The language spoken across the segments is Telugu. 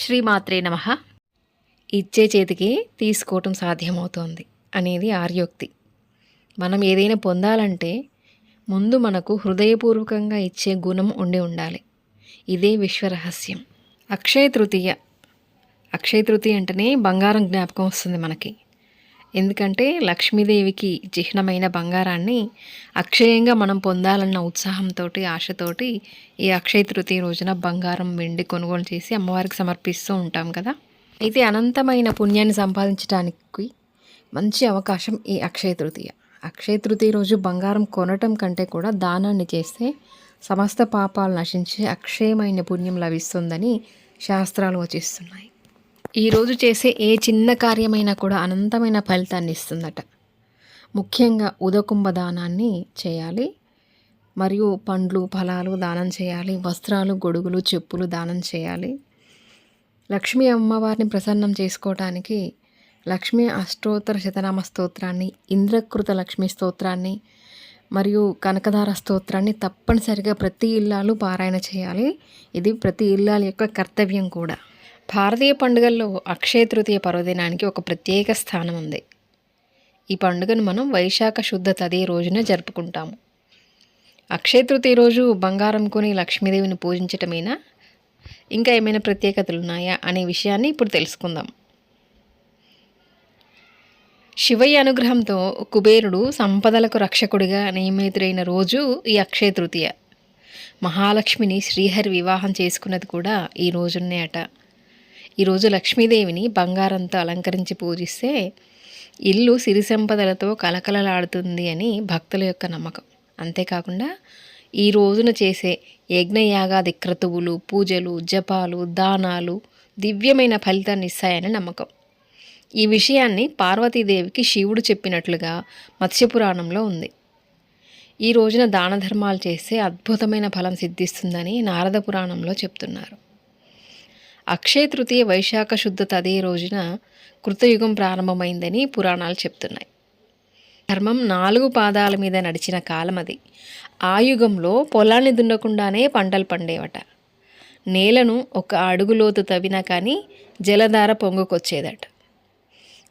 శ్రీమాత్రే నమ. ఇచ్చే చేతికి తీసుకోవటం సాధ్యమవుతోంది అనేది ఆర్యోక్తి. మనం ఏదైనా పొందాలంటే ముందు మనకు హృదయపూర్వకంగా ఇచ్చే గుణం ఉండి ఉండాలి. ఇదే విశ్వరహస్యం. అక్షయ తృతీయ. అక్షయ తృతీయ అంటేనే బంగారం జ్ఞాపకం వస్తుంది మనకి. ఎందుకంటే లక్ష్మీదేవికి చిహ్నమైన బంగారాన్ని అక్షయంగా మనం పొందాలన్న ఉత్సాహంతో ఆశతోటి ఈ అక్షయ తృతీయ రోజున బంగారం వెండి కొనుగోలు చేసి అమ్మవారికి సమర్పిస్తూ ఉంటాం కదా. అయితే అనంతమైన పుణ్యాన్ని సంపాదించడానికి మంచి అవకాశం ఈ అక్షయ తృతీయ. అక్షయ తృతీయ రోజు బంగారం కొనటం కంటే కూడా దానాన్ని చేస్తే సమస్త పాపాలు నశించి అక్షయమైన పుణ్యం లభిస్తుందని శాస్త్రాలు వచిస్తున్నాయి. ఈరోజు చేసే ఏ చిన్న కార్యమైనా కూడా అనంతమైన ఫలితాన్ని ఇస్తుందట. ముఖ్యంగా ఉదకుంభ దానాన్ని చేయాలి. మరియు పండ్లు ఫలాలు దానం చేయాలి. వస్త్రాలు గొడుగులు చెప్పులు దానం చేయాలి. లక్ష్మీ అమ్మవారిని ప్రసన్నం చేసుకోవటానికి లక్ష్మీ అష్టోత్తర శతనామ స్తోత్రాన్ని ఇంద్రకృత లక్ష్మీ స్తోత్రాన్ని మరియు కనకదార స్తోత్రాన్ని తప్పనిసరిగా ప్రతి ఇల్లాలు పారాయణ చేయాలి. ఇది ప్రతి ఇల్లాల యొక్క కర్తవ్యం కూడా. భారతీయ పండుగల్లో అక్షయ తృతీయ పర్వదినానికి ఒక ప్రత్యేక స్థానం ఉంది. ఈ పండుగను మనం వైశాఖ శుద్ధ తదే రోజున జరుపుకుంటాము. అక్షయ తృతీయ రోజు బంగారం కొని లక్ష్మీదేవిని పూజించటమేనా? ఇంకా ఏమైనా ప్రత్యేకతలు ఉన్నాయా అనే విషయాన్ని ఇప్పుడు తెలుసుకుందాం. శివయ్య అనుగ్రహంతో కుబేరుడు సంపదలకు రక్షకుడిగా నియమితుడైన రోజు ఈ అక్షయ తృతీయ. మహాలక్ష్మిని శ్రీహరి వివాహం చేసుకున్నది కూడా ఈ రోజున్నే అట. ఈరోజు లక్ష్మీదేవిని బంగారంతో అలంకరించి పూజిస్తే ఇల్లు సిరి సంపదలతో కలకలలాడుతుంది అని భక్తుల యొక్క నమ్మకం. అంతేకాకుండా ఈ రోజున చేసే యజ్ఞయాగాది క్రతువులు పూజలు జపాలు దానాలు దివ్యమైన ఫలితాన్ని ఇస్తాయని నమ్మకం. ఈ విషయాన్ని పార్వతీదేవికి శివుడు చెప్పినట్లుగా మత్స్యపురాణంలో ఉంది. ఈ రోజున దాన ధర్మాలు చేస్తే అద్భుతమైన ఫలం సిద్ధిస్తుందని నారద పురాణంలో చెప్తున్నారు. అక్షయ తృతీయ వైశాఖ శుద్ధ తదే రోజున కృతయుగం ప్రారంభమైందని పురాణాలు చెప్తున్నాయి. ధర్మం నాలుగు పాదాల మీద నడిచిన కాలం అది. ఆ యుగంలో పొలాన్ని దున్నకుండానే పంటలు పండేవట. నేలను ఒక అడుగులోతు తవ్వినా కానీ జలధార పొంగుకొచ్చేదట.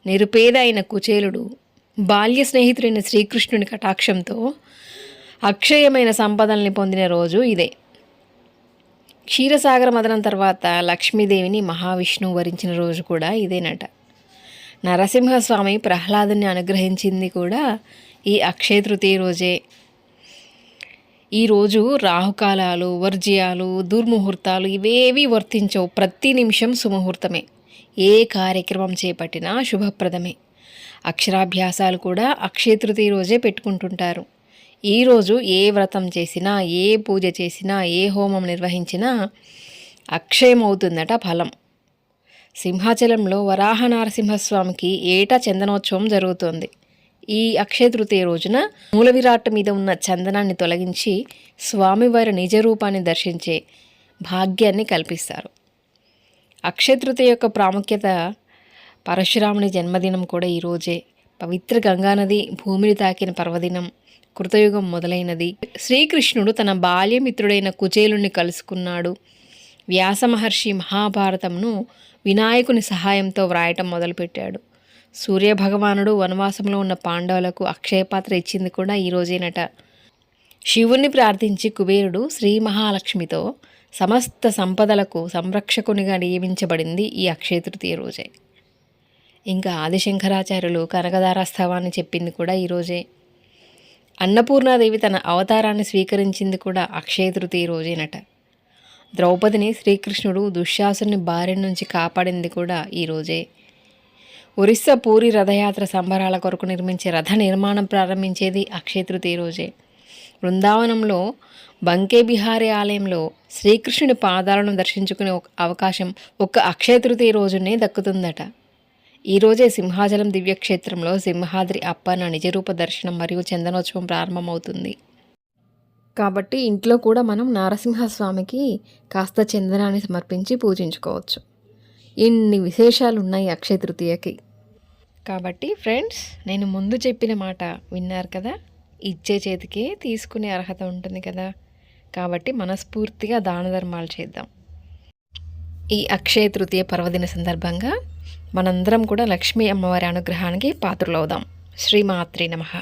నిరుపేద అయిన కుచేలుడు బాల్య స్నేహితుడైన శ్రీకృష్ణుని కటాక్షంతో అక్షయమైన సంపదల్ని పొందిన రోజు ఇదే. క్షీరసాగర మదనం తర్వాత లక్ష్మీదేవిని మహావిష్ణువు వరించిన రోజు కూడా ఇదేనట. నరసింహస్వామి ప్రహ్లాదుని అనుగ్రహించింది కూడా ఈ అక్షయ తృతీయ రోజే. ఈరోజు రాహుకాలాలు వర్జ్యాలు దుర్ముహూర్తాలు ఇవేవి వర్తించవు. ప్రతి నిమిషం సుముహూర్తమే. ఏ కార్యక్రమం చేపట్టినా శుభప్రదమే. అక్షరాభ్యాసాలు కూడా అక్షయ తృతీయ రోజే పెట్టుకుంటుంటారు. ఈరోజు ఏ వ్రతం చేసినా ఏ పూజ చేసినా ఏ హోమం నిర్వహించినా అక్షయమవుతుందట ఫలం. సింహాచలంలో వరాహ నరసింహస్వామికి ఏటా చందనోత్సవం జరుగుతోంది. ఈ అక్షయ తృతీయ రోజున మూల విరాట్ మీద ఉన్న చందనాన్ని తొలగించి స్వామివారి నిజ రూపాన్ని దర్శించే భాగ్యాన్ని కల్పిస్తారు. అక్షయతృతీయ యొక్క ప్రాముఖ్యత పరశురాముని జన్మదినం కూడా ఈరోజే పవిత్ర గంగానది భూమిని తాకిన పర్వదినం. కృతయుగం మొదలైనది. శ్రీకృష్ణుడు తన బాల్యమిత్రుడైన కుచేలుణ్ణి కలుసుకున్నాడు. వ్యాస మహర్షి మహాభారతంను వినాయకుని సహాయంతో వ్రాయటం మొదలుపెట్టాడు. సూర్యభగవానుడు వనవాసంలో ఉన్న పాండవులకు అక్షయపాత్ర ఇచ్చింది కూడా ఈ శివుణ్ణి ప్రార్థించి కుబేరుడు శ్రీ మహాలక్ష్మితో సమస్త సంపదలకు సంరక్షకునిగా నియమించబడింది ఈ అక్షయ తృతీయ రోజే. ఇంకా ఆదిశంకరాచార్యులు కనకదారాస్తవాన్ని చెప్పింది కూడా ఈరోజే అన్నపూర్ణాదేవి తన అవతారాన్ని స్వీకరించింది కూడా అక్షయ తృతీయ రోజేనట. ద్రౌపదిని శ్రీకృష్ణుడు దుశ్శాసుని భార్య నుంచి కాపాడింది కూడా ఈరోజే ఒరిస్సా పూరి రథయాత్ర సంబరాల కొరకు నిర్మించే రథ నిర్మాణం ప్రారంభించేది అక్షయ తృతీయ రోజే. బృందావనంలో బంకే బిహారీ ఆలయంలో శ్రీకృష్ణుని పాదాలను దర్శించుకునే ఒక అవకాశం ఒక్క అక్షయ తృతీయ రోజునే దక్కుతుందట. ఈరోజే సింహాచలం దివ్యక్షేత్రంలో సింహాద్రి అప్పన్న నిజరూప దర్శనం మరియు చందనోత్సవం ప్రారంభమవుతుంది. కాబట్టి ఇంట్లో కూడా మనం నారసింహస్వామికి కాస్త చందనాన్ని సమర్పించి పూజించుకోవచ్చు. ఇన్ని విశేషాలు ఉన్నాయి అక్షయ తృతీయకి. కాబట్టి ఫ్రెండ్స్ నేను ముందు చెప్పిన మాట విన్నారు కదా? ఇచ్చే చేతికే తీసుకునే అర్హత ఉంటుంది కదా? కాబట్టి మనస్ఫూర్తిగా దాన ధర్మాలు చేద్దాం. ఈ అక్షయ తృతీయ పర్వదిన సందర్భంగా మనందరం కూడా లక్ష్మీ అమ్మవారి అనుగ్రహానికి పాత్రలవుదాం. శ్రీమాత్రి నమః.